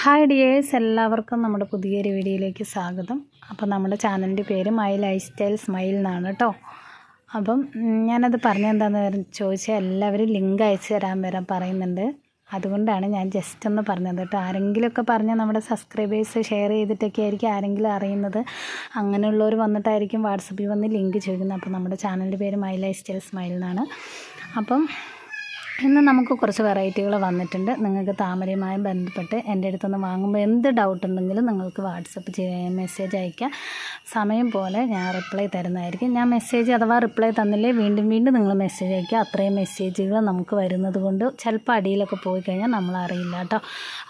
Hi dears എല്ലാവർക്കും നമ്മുടെ പുതിയൊരു വീഡിയോയിലേക്ക് സ്വാഗതം. അപ്പോൾ നമ്മുടെ ചാനലിന്റെ പേര് മൈ ലൈഫ് സ്റ്റൈൽ സ്മൈൽ എന്നാണ് കേട്ടോ. അപ്പം ഞാനത് പറഞ്ഞെന്താണെന്ന് ചോദിച്ചാൽ എല്ലാവരും ലിങ്ക് അയച്ചു തരാൻ വരാൻ പറയുന്നുണ്ട്. അതുകൊണ്ടാണ് ഞാൻ ജസ്റ്റ് ഒന്ന് പറഞ്ഞത് കേട്ടോ. ആരെങ്കിലുമൊക്കെ പറഞ്ഞാൽ നമ്മുടെ സബ്സ്ക്രൈബേഴ്സ് ഷെയർ ചെയ്തിട്ടൊക്കെ ആയിരിക്കും ആരെങ്കിലും അറിയുന്നത്. അങ്ങനെയുള്ളവർ വന്നിട്ടായിരിക്കും വാട്സപ്പിൽ വന്ന് ലിങ്ക് ചോദിക്കുന്നത്. അപ്പോൾ നമ്മുടെ ചാനലിന്റെ പേര് മൈ ലൈഫ് സ്റ്റൈൽ സ്മൈൽ എന്നാണ്. അപ്പം ഇന്ന് നമുക്ക് കുറച്ച് വെറൈറ്റികൾ വന്നിട്ടുണ്ട്. നിങ്ങൾക്ക് താമരയുമായി ബന്ധപ്പെട്ട് എന്റെ അടുത്തുനിന്ന് വാങ്ങുമ്പോൾ എന്ത് ഡൗട്ട് ഉണ്ടെങ്കിലും നിങ്ങൾക്ക് വാട്സപ്പ് മെസ്സേജ് അയക്കാം. സമയം പോലെ ഞാൻ റിപ്ലൈ തരുന്നതായിരിക്കും. ഞാൻ മെസ്സേജ് അഥവാ റിപ്ലൈ തന്നില്ലേ വീണ്ടും വീണ്ടും നിങ്ങൾ മെസ്സേജ് അയക്കുക. അത്രയും മെസ്സേജുകൾ നമുക്ക് വരുന്നത് കൊണ്ട് ചിലപ്പോൾ അടിയിലൊക്കെ പോയി കഴിഞ്ഞാൽ നമ്മൾ അറിയില്ല കേട്ടോ.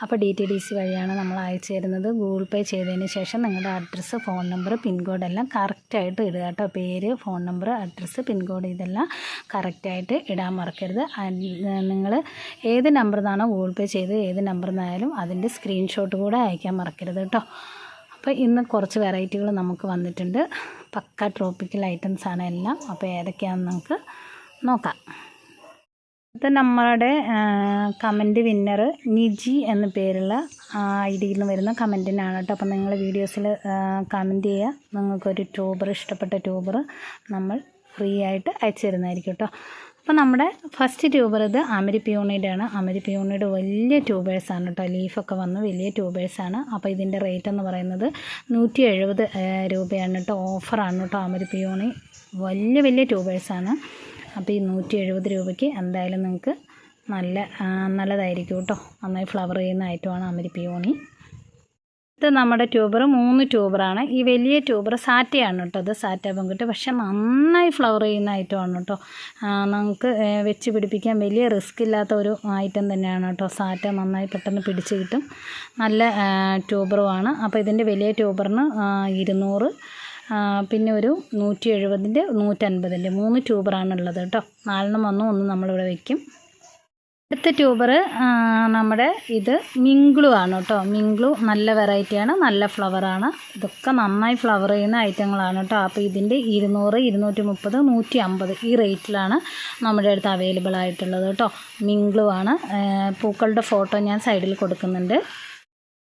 അപ്പോൾ ഡി ടി ഡി സി വഴിയാണ് നമ്മൾ അയച്ചു തരുന്നത്. ഗൂഗിൾ പേ ചെയ്തതിന് ശേഷം നിങ്ങളുടെ അഡ്രസ്സ് ഫോൺ നമ്പർ പിൻകോഡ് എല്ലാം കറക്റ്റായിട്ട് ഇടുക കേട്ടോ. പേര് ഫോൺ നമ്പർ അഡ്രസ്സ് പിൻകോഡ് ഇതെല്ലാം കറക്റ്റായിട്ട് ഇടാൻ മറക്കരുത്. നിങ്ങൾ ഏത് നമ്പറിൽ നിന്നാണോ ഗൂഗിൾ പേ ചെയ്ത് ഏത് നമ്പറിൽ നിന്നായാലും അതിന്റെ സ്ക്രീൻഷോട്ട് കൂടെ അയക്കാൻ മറക്കരുത് കേട്ടോ. അപ്പോൾ ഇന്ന് കുറച്ച് വെറൈറ്റികൾ നമുക്ക് വന്നിട്ടുണ്ട്. പക്ക ട്രോപ്പിക്കൽ ഐറ്റംസ് ആണ് എല്ലാം. അപ്പോൾ ഏതൊക്കെയാണെന്ന് നമുക്ക് നോക്കാം. ഇത് നമ്മളുടെ കമന്റ് വിന്നർ നിജി എന്ന പേരുള്ള ഐ ഡിയിൽ നിന്ന് വരുന്ന കമന്റിനാണ് കേട്ടോ. അപ്പോൾ നിങ്ങൾ വീഡിയോസിൽ കമന്റ് ചെയ്യുക നിങ്ങൾക്കൊരു ട്യൂബർ ഇഷ്ടപ്പെട്ട ട്യൂബർ നമ്മൾ ഫ്രീ ആയിട്ട് അയച്ചു തരുന്നതായിരിക്കും കേട്ടോ. അപ്പോൾ നമ്മുടെ ഫസ്റ്റ് ട്യൂബർ ഇത് അമരി ആണ്. അമരി പ്യൂണിയുടെ വലിയ ട്യൂബേഴ്സാണ് കേട്ടോ ലീഫൊക്കെ വന്ന് വലിയ ട്യൂബേഴ്സാണ് അപ്പോൾ ഇതിന്റെ റേറ്റ് എന്ന് പറയുന്നത് നൂറ്റി എഴുപത് രൂപയാണ് കേട്ടോ ഓഫറാണ് കേട്ടോ അമരി പ്യൂണി വലിയ വലിയ ട്യൂബേഴ്സാണ് അപ്പോൾ ഈ നൂറ്റി എഴുപത് രൂപയ്ക്ക് എന്തായാലും നിങ്ങൾക്ക് നല്ല നല്ലതായിരിക്കും കേട്ടോ നന്നായി ഫ്ലവർ ചെയ്യുന്ന ഐറ്റമാണ് അമരി പിയോണി ഇത് നമ്മുടെ ട്യൂബർ മൂന്ന് ട്യൂബറാണ്. ഈ വലിയ ട്യൂബർ സാറ്റയാണ് കേട്ടോ. അത് സാറ്റ പെൺകുട്ടി പക്ഷെ നന്നായി ഫ്ലവർ ചെയ്യുന്ന ഐറ്റമാണ് കേട്ടോ. നമുക്ക് വെച്ച് പിടിപ്പിക്കാൻ വലിയ റിസ്ക് ഇല്ലാത്ത ഒരു ഐറ്റം തന്നെയാണ് കേട്ടോ. സാറ്റ നന്നായി പെട്ടെന്ന് പിടിച്ച് കിട്ടും. നല്ല ട്യൂബറുമാണ്. അപ്പോൾ ഇതിന്റെ വലിയ ട്യൂബറിന് ഇരുന്നൂറ് പിന്നെ ഒരു നൂറ്റി എഴുപതിന്റെ നൂറ്റൻപതിന്റെ മൂന്ന് ട്യൂബറാണ് ഉള്ളത് കേട്ടോ. നാലെണ്ണം വന്നു. ഒന്ന് നമ്മളിവിടെ വെക്കും. അടുത്ത ട്യൂബർ നമ്മുടെ ഇത് മിങ്ക്ലു ആണ് കേട്ടോ. മിങ്ക്ലു നല്ല വെറൈറ്റിയാണ് നല്ല ഫ്ലവറാണ് ഇതൊക്കെ നന്നായി ഫ്ലവർ ചെയ്യുന്ന ഐറ്റങ്ങളാണ് കേട്ടോ. അപ്പോൾ ഇതിന്റെ ഇരുന്നൂറ് ഇരുന്നൂറ്റി മുപ്പത് നൂറ്റി അമ്പത് ഈ റേറ്റിലാണ് നമ്മുടെ അടുത്ത് അവൈലബിൾ ആയിട്ടുള്ളത് കേട്ടോ. മിങ്ക്ലു ആണ്. പൂക്കളുടെ ഫോട്ടോ ഞാൻ സൈഡിൽ കൊടുക്കുന്നുണ്ട്.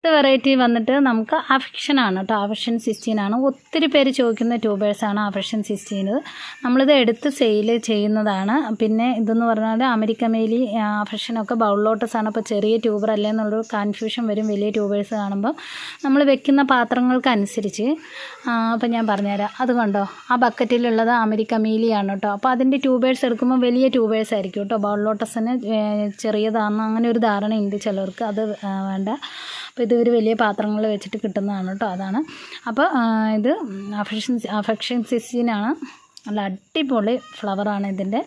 അടുത്ത വെറൈറ്റി വന്നിട്ട് നമുക്ക് അഫക്ഷൻ ആണ് കേട്ടോ അഫക്ഷൻ സിസ്റ്റീൻ ആണ്. ഒത്തിരി പേര് ചോദിക്കുന്ന ട്യൂബേഴ്സ് ട്യൂബേഴ്സാണ് അഫക്ഷൻ സിസ്റ്റീൻ നമ്മളിത് എടുത്ത് സെയിൽ ചെയ്യുന്നതാണ്. പിന്നെ ഇതെന്ന് പറഞ്ഞാൽ അമേരിക്ക മേലി അഫക്ഷനൊക്കെ ആണ്. അപ്പോൾ ചെറിയ ട്യൂബർ അല്ലേ എന്നുള്ളൊരു കൺഫ്യൂഷൻ വരും. വലിയ ട്യൂബേഴ്സ് കാണുമ്പോൾ നമ്മൾ വെക്കുന്ന പാത്രങ്ങൾക്കനുസരിച്ച്. അപ്പോൾ ഞാൻ പറഞ്ഞുതരാം. അത് കണ്ടോ? ആ ബക്കറ്റിലുള്ളത് അമേരിക്ക മേലിയാണ് കേട്ടോ അപ്പോൾ അതിന്റെ ട്യൂബേഴ്സ് എടുക്കുമ്പോൾ വലിയ ട്യൂബേഴ്സ് ആയിരിക്കും കേട്ടോ ബൗളോട്ടസിന് ചെറിയതാണെന്ന് അങ്ങനെ ഒരു ധാരണയുണ്ട് ചിലർക്ക് അത് വേണ്ട. അപ്പോൾ ഇത് ഒരു വലിയ പാത്രങ്ങളിൽ വെച്ചിട്ട് കിട്ടുന്നതാണ് കേട്ടോ അതാണ്. അപ്പോൾ ഇത് അഫക്ഷൻ അഫക്ഷൻ സിസ്റ്റീനാണ് നല്ല അടിപൊളി ഫ്ലവറാണ് ഇതിന്റെ.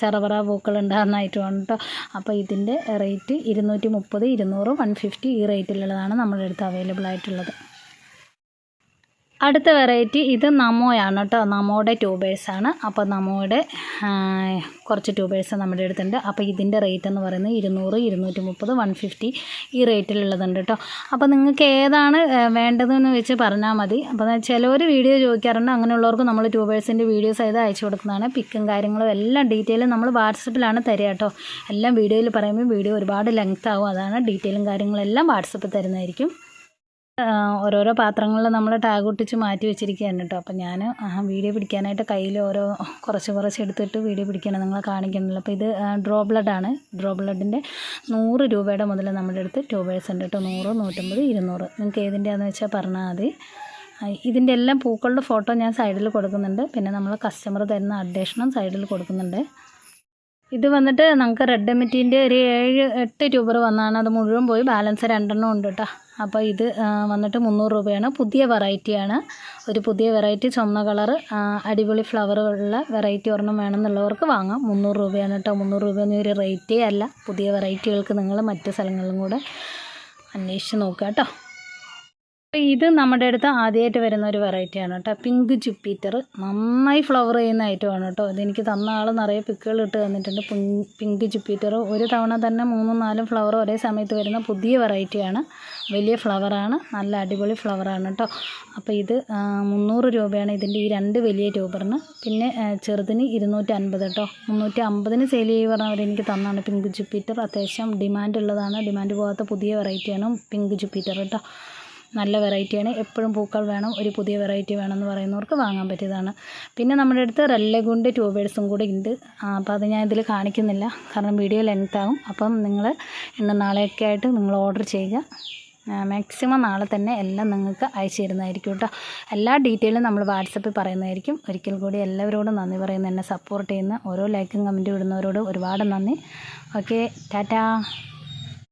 ചെറവറ പൂക്കൾ ഉണ്ടാകുന്ന ഐറ്റമാണ് കേട്ടോ. അപ്പോൾ ഇതിന്റെ റേറ്റ് ഇരുന്നൂറ്റി മുപ്പത് ഇരുന്നൂറ് വൺ ഫിഫ്റ്റി ഈ റേറ്റിലുള്ളതാണ് നമ്മുടെ അടുത്ത് അവൈലബിൾ ആയിട്ടുള്ളത്. അടുത്ത വെറൈറ്റി ഇത് നമോയാണ് കേട്ടോ നമോയുടെ ട്യൂബേഴ്സാണ് അപ്പോൾ നമോയുടെ കുറച്ച് ട്യൂബേഴ്സ് നമ്മുടെ അടുത്തുണ്ട്. അപ്പോൾ ഇതിന്റെ റേറ്റ് എന്ന് പറയുന്നത് ഇരുന്നൂറ് ഇരുന്നൂറ്റി മുപ്പത് വൺ ഫിഫ്റ്റി ഈ റേറ്റിലുള്ളതുണ്ട് കേട്ടോ അപ്പോൾ നിങ്ങൾക്ക് ഏതാണ് വേണ്ടതെന്ന് വെച്ച് പറഞ്ഞാൽ മതി. അപ്പോൾ ചിലവർ വീഡിയോ ചോദിക്കാറുണ്ട്. അങ്ങനെയുള്ളവർക്ക് നമ്മൾ ട്യൂബേഴ്സിന്റെ വീഡിയോസ് ആയത് അയച്ചു കൊടുക്കുന്നതാണ്. പിക്കും കാര്യങ്ങളും എല്ലാം ഡീറ്റെയിലും നമ്മൾ വാട്സപ്പിലാണ് തരിക കേട്ടോ എല്ലാം വീഡിയോയിൽ പറയുമ്പോൾ വീഡിയോ ഒരുപാട് ലെങ്ത് ആവും. അതാണ് ഡീറ്റെയിലും കാര്യങ്ങളെല്ലാം വാട്സപ്പിൽ തരുന്നതായിരിക്കും. ഓരോരോ പാത്രങ്ങളിൽ നമ്മൾ ടാഗ് ഒട്ടിച്ച് മാറ്റി വെച്ചിരിക്കുകയാണ് കേട്ടോ. അപ്പോൾ ഞാൻ വീഡിയോ പിടിക്കാനായിട്ട് കയ്യിൽ ഓരോ കുറച്ച് കുറച്ച് എടുത്തിട്ട് വീഡിയോ പിടിക്കണം നിങ്ങളെ കാണിക്കുന്നില്ല അപ്പോൾ ഇത് ഡ്രോ ബ്ലഡാണ് ഡ്രോ ബ്ലഡിന്റെ നൂറ് രൂപയുടെ മുതൽ നമ്മുടെ അടുത്ത് ട്യൂബേഴ്സ് ഉണ്ട് കേട്ടോ. നൂറ് നൂറ്റമ്പത് ഇരുന്നൂറ്. നിങ്ങൾക്ക് ഏതിന്റെയാണെന്ന് വെച്ചാൽ പറഞ്ഞാൽ മതി. ഇതിന്റെ എല്ലാം പൂക്കളുടെ ഫോട്ടോ ഞാൻ സൈഡിൽ കൊടുക്കുന്നുണ്ട്. പിന്നെ നമ്മൾ കസ്റ്റമർ തരുന്ന അപ്ഡേഷനും സൈഡിൽ കൊടുക്കുന്നുണ്ട്. ഇത് വന്നിട്ട് നമുക്ക് റെഡ് എമിറ്റിന്റെ ഒരു ഏഴ് എട്ട് ട്യൂബർ വന്നാണ്. അത് മുഴുവൻ പോയി ബാലൻസ് രണ്ടെണ്ണം ഉണ്ട് കേട്ടോ. അപ്പോൾ ഇത് വന്നിട്ട് മുന്നൂറ് രൂപയാണ്. പുതിയ വെറൈറ്റിയാണ് ഒരു പുതിയ വെറൈറ്റി ചുമന്ന കളറ് അടിപൊളി ഫ്ലവറുള്ള വെറൈറ്റി ഒരെണ്ണം വേണമെന്നുള്ളവർക്ക് വാങ്ങാം. മുന്നൂറ് രൂപയാണ് കേട്ടോ. മുന്നൂറ് രൂപയൊന്നും ഒരു റേറ്റേ അല്ല. പുതിയ വെറൈറ്റികൾക്ക് നിങ്ങൾ മറ്റ് സ്ഥലങ്ങളിലും കൂടെ അന്വേഷിച്ച് നോക്കുക കേട്ടോ. ഇത് നമ്മുടെ അടുത്ത് ആദ്യമായിട്ട് വരുന്ന ഒരു വെറൈറ്റിയാണ് കേട്ടോ. പിങ്ക് ജുപ്പീറ്റർ നന്നായി ഫ്ലവർ ചെയ്യുന്ന ഐറ്റമാണ് കേട്ടോ. ഇതെനിക്ക് തന്ന ആൾ നിറയെ പിക്കുകൾ ഇട്ട് തന്നിട്ടുണ്ട്. പിങ്ക് ജുപ്പീറ്റർ ഒരു തവണ തന്നെ മൂന്നും നാലും ഫ്ലവർ ഒരേ സമയത്ത് വരുന്ന പുതിയ വെറൈറ്റിയാണ് വലിയ ഫ്ലവറാണ് നല്ല അടിപൊളി ഫ്ലവറാണ് കേട്ടോ. അപ്പോൾ ഇത് മുന്നൂറ് രൂപയാണ് ഇതിന്റെ ഈ രണ്ട് വലിയ ട്യൂബറിന് പിന്നെ ചെറുതിന് ഇരുന്നൂറ്റി അൻപത് കേട്ടോ. മുന്നൂറ്റി അമ്പതിന് സെയിൽ പറഞ്ഞവർ എനിക്ക് തന്നാണ് പിങ്ക് ജുപ്പീറ്റർ അത്യാവശ്യം ഡിമാൻഡ് ഉള്ളതാണ്. ഡിമാൻഡ് പോകാത്ത പുതിയ വെറൈറ്റിയാണ് പിങ്ക് ജുപ്പീറ്റർ കേട്ടോ. നല്ല വെറൈറ്റിയാണ്. എപ്പോഴും പൂക്കൾ വേണം ഒരു പുതിയ വെറൈറ്റി വേണമെന്ന് പറയുന്നവർക്ക് വാങ്ങാൻ പറ്റിയതാണ്. പിന്നെ നമ്മുടെ അടുത്ത് റെല്ലഗുണ്ട് ട്യൂബേഴ്സും കൂടി ഉണ്ട്. അപ്പോൾ അത് ഞാൻ ഇതിൽ കാണിക്കുന്നില്ല. കാരണം വീഡിയോ ലെങ്ത് ആകും അപ്പം നിങ്ങൾ ഇന്ന് നാളെയൊക്കെ ആയിട്ട് നിങ്ങൾ ഓർഡർ ചെയ്യുക. മാക്സിമം നാളെ തന്നെ എല്ലാം നിങ്ങൾക്ക് അയച്ചു തരുന്നതായിരിക്കും കേട്ടോ. എല്ലാ ഡീറ്റെയിലും നമ്മൾ വാട്സപ്പിൽ പറയുന്നതായിരിക്കും. ഒരിക്കൽ കൂടി എല്ലാവരോടും നന്ദി പറയുന്ന. എന്നെ സപ്പോർട്ട് ചെയ്യുന്ന ഓരോ ലൈക്കും കമന്റും ഇടുന്നവരോട് ഒരുപാട് നന്ദി. Okay tata.